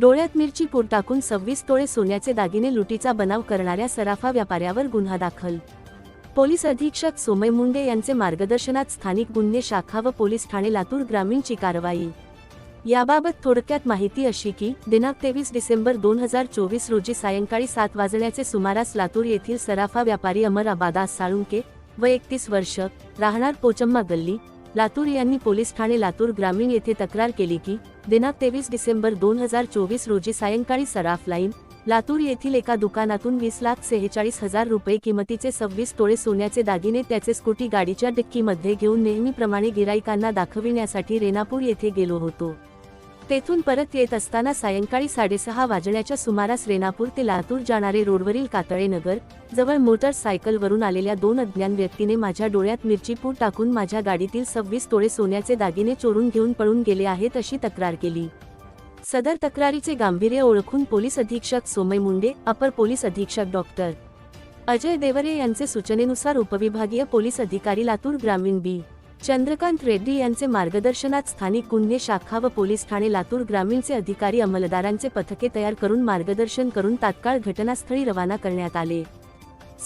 डोळ्यात मिरची पूर टाकून सव्वीस तोळे सोन्याचे दागिने लुटीचा बनाव करणाऱ्या सराफा व्यापाऱ्यावर गुन्हा दाखल. पोलीस अधीक्षक सोमय मुंडे यांचे मार्गदर्शनात स्थानिक गुन्हे शाखा व पोलीस ठाणे लातूर ग्रामीणची कारवाई. याबाबत थोडक्यात माहिती अशी की दिनांक तेवीस डिसेंबर दोन हजार चोवीस रोजी सायंकाळी सात वाजण्याचे सुमारास लातूर येथील सराफा व्यापारी अमर अबादास साळुंके व एकतीस वर्ष राहणार पोचम्मा गल्ली लातूर यांनी पोलीस ठाणे लातूर ग्रामीण येथे तक्रार केली की दिनांक तेवीस डिसेंबर दोन हजार चोवीस रोजी सायंकाळी सराफ लाईन लातूर येथील एका दुकानातून वीस लाख सेहेचाळीस हजार रुपये किमतीचे सव्वीस तोळे सोन्याचे दागिने त्याचे स्कूटी गाडीच्या डिक्कीमध्ये घेऊन नेहमीप्रमाणे गिराईकांना दाखविण्यासाठी रेनापूर येथे गेलो होतो. तेथून परत येत असताना सायंकाळी साडेसहा वाजण्याच्या सुमारास रेणापूर ते लातूर जाणारे रोडवरील कातळे नगर जवळ मोटरसायकलवरून आलेल्या दोन अज्ञान व्यक्तीने माझ्या डोळ्यात मिरचीपूर टाकून माझ्या गाडीतील सव्वीस तोळे सोन्याचे दागिने चोरून घेऊन पळून गेले आहेत अशी तक्रार केली. सदर तक्रारीचे गांभीर्य ओळखून पोलीस अधीक्षक सोमय मुंडे अपर पोलीस अधीक्षक डॉक्टर अजय देवरे यांचे सूचनेनुसार उपविभागीय पोलीस अधिकारी लातूर ग्रामीण बी. चंद्रकांत रेड्डी यांचे मार्गदर्शनात स्थानिक गुन्हे शाखा व पोलीस ठाणे लातूर ग्रामीणचे अधिकारी अंमलदारांचे पथके तयार करून मार्गदर्शन करून तात्काळ घटनास्थळी रवाना करण्यात आले.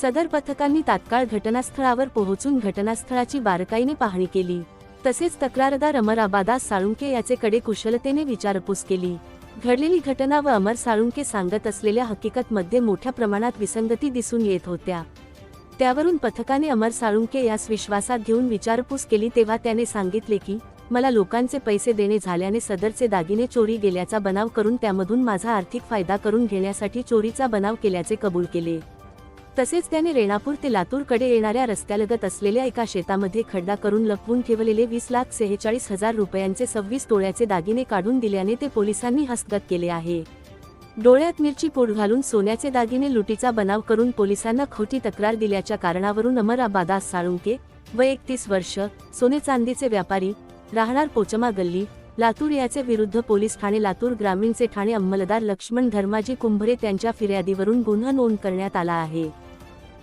सदर पथकांनी तात्काळ घटनास्थळावर पोहोचून घटनास्थळाची बारकाईने पाहणी केली. तसेच तक्रारदार अमर आबादास साळुंके याचेकडे कुशलतेने विचारपूस केली. घडलेली घटना व अमर साळुंके सांगत असलेल्या हकीकतमध्ये मोठ्या प्रमाणात विसंगती दिसून येत होत्या. त्यावरून पथकाने अमर साळुंके यास विश्वासात घेऊन विचारपूस केली तेव्हा त्याने सांगितले की मला लोकांचे पैसे देणे झाल्याने सदरचे दागिने चोरी गेल्याचा बनाव करून त्यामधून माझा आर्थिक फायदा करून घेण्यासाठी चोरीचा बनाव केल्याचे कबूल केले. तसेच त्याने रेणापूर ते लातूरकडे येणाऱ्या रस्त्यालगत असलेल्या एका शेतामध्ये खड्डा करून लपवून ठेवलेले वीस लाख सेहेचाळीस हजार रुपयांचे सव्वीस तोळ्याचे दागिने काढून दिल्याने ते पोलिसांनी हस्तगत केले आहे. डोळ्यात मिरची पूड घालून सोन्याचे दागिने लुटीचा बनाव करून पोलिसांना खोटी तक्रार दिल्याच्या कारणावरून अमराबादास साळुंके व एकतीस वर्ष सोने चांदीचे व्यापारी राहणार पोचमा गल्ली लातूर याचे विरुद्ध पोलीस ठाणे लातूर ग्रामीणचे ठाणे अंमलदार लक्ष्मण धर्माजी कुंभरे त्यांच्या फिर्यादीवरून गुन्हा नोंद करण्यात आला आहे.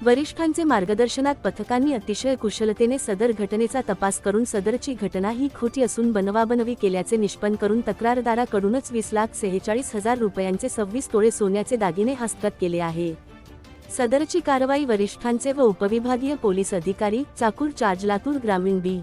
वरिष्ठांचे मार्गदर्शनात पथकांनी अतिशय कुशलतेने सदर घटनेचा तपास करून सदरची घटना ही खोटी असून बनवाबनवी केल्याचे निष्पन्न करून तक्रारदाराकडूनच वीस लाख सेहेचाळीस हजार रुपयांचे सव्वीस तोळे सोन्याचे दागिने हस्तगत केले आहे. सदरची कारवाई वरिष्ठांचे व उपविभागीय पोलीस अधिकारी चाकूर चार्ज लातूर ग्रामीण बी.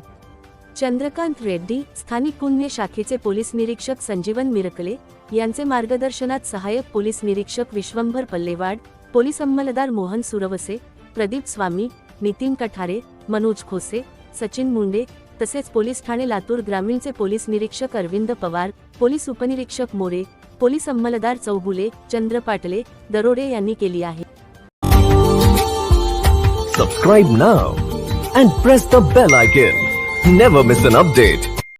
चंद्रकांत रेड्डी स्थानिक गुन्हे शाखेचे पोलीस निरीक्षक संजीवन मिरकले यांचे मार्गदर्शनात सहाय्यक पोलीस निरीक्षक विश्वंभर पल्लेवाड पोलीस अंमलदार मोहन सुरवसे प्रदीप स्वामी नितीन कठारे मनोज खोसे सचिन मुंडे तसेच पोलीस ठाणे लातूर ग्रामीणचे पोलीस निरीक्षक अरविंद पवार पोलीस उपनिरीक्षक मोरे पोलीस अंमलदार चौगुले चंद्र पाटले दरोडे यांनी केली आहे. Subscribe now and press the bell icon never miss an update